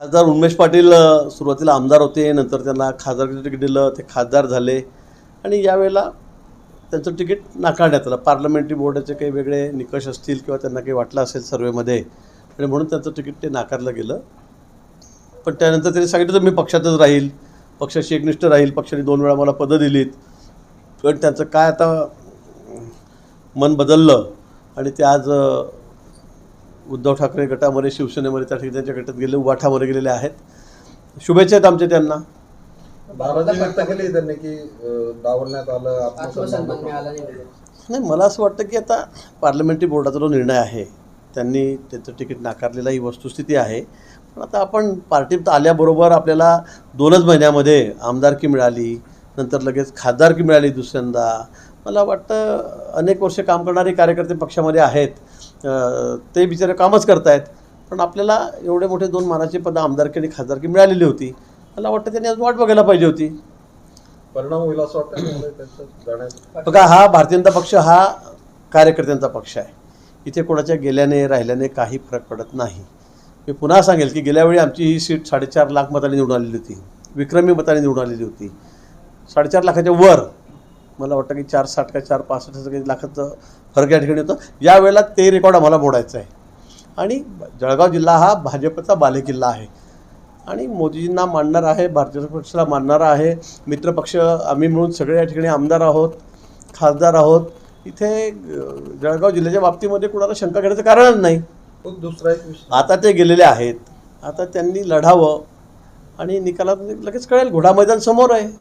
खासदार उमेश पाटील सुरुवातीला आमदार होते नंतर त्यांना खासदारचं तिकीट दिलं ते खासदार झाले. आणि यावेळेला त्यांचं तिकीट नाकारण्यात आलं. पार्लमेंटरी बोर्डाचे काही वेगळे निकष असतील किंवा त्यांना काही वाटलं असेल सर्वेमध्ये आणि म्हणून त्यांचं तिकीट ते नाकारलं गेलं. पण त्यानंतर त्यांनी सांगितलं तर मी पक्षातच राहील. पक्षाशी एकनिष्ठ राहील. पक्षाने दोन वेळा मला पदं दिलीत. पण त्यांचं काय आता मन बदललं आणि ते आज उद्धव ठाकरे गटामध्ये शिवसेनेमध्ये त्या ठिकाणी त्यांच्या गटात गेले उबाठामध्ये गेलेले आहेत. शुभेच्छा आहेत आमच्या त्यांना. नाराजी व्यक्त केली त्यांनी की अं, डावलण्यात आलं आत्मसन्मान आत्मसन्मान मिळाला नाही. नाही मला असं वाटतं की आता पार्लमेंटरी बोर्डाचा जो निर्णय आहे त्यांनी त्याचं तिकीट नाकारलेला ही वस्तुस्थिती आहे. पण आता आपण पार्टीत आल्याबरोबर आपल्याला दोनच महिन्यामध्ये आमदारकी मिळाली नंतर लगेच खासदारकी मिळाली दुसऱ्यांदा मला वाटतं अनेक वर्ष काम करणारे कार्यकर्ते पक्षामध्ये आहेत. ते बिचारे कामच करतायत. पण आपल्याला एवढे मोठे दोन मानाचे पदं आमदारकी आणि खासदारकी मिळालेली होती. मला वाटतं त्यांनी आज वाट बघायला पाहिजे होती. परिणाम होईल असं वाटतं जाण्याचा? बघा हा भारतीय जनता पक्ष हा कार्यकर्त्यांचा पक्ष आहे. इथे कोणाच्या गेल्याने राहिल्याने काही फरक पडत नाही. मी पुन्हा सांगेल की गेल्या वेळी आमची ही सीट साडेचार लाख मतांनी निवडून आलेली होती. विक्रमी मतांनी निवडून आलेली होती. साडेचार लाखाच्या वर मला वाटतं की चार साठ का चार पासष्ट असं काही लाखाचं फरक या ठिकाणी होतं. यावेळेला ते रेकॉर्ड आम्हाला मोडायचं आहे. आणि जळगाव जिल्हा हा भाजपचा बालेकिल्ला आहे. आणि मोदीजींना मानणार आहे भारतीय जनता पक्षाला मानणारा आहे. मित्रपक्ष आम्ही मिळून सगळे या ठिकाणी आमदार आहोत खासदार आहोत. इथे जळगाव जिल्ह्याच्या बाबतीमध्ये कुणाला शंका घेण्याचं कारणच नाही. दुसरा एक विषय. आता ते गेलेले आहेत. आता त्यांनी लढावं. आणि निकालात लगेच कळेल घोडा मैदान समोर आहे.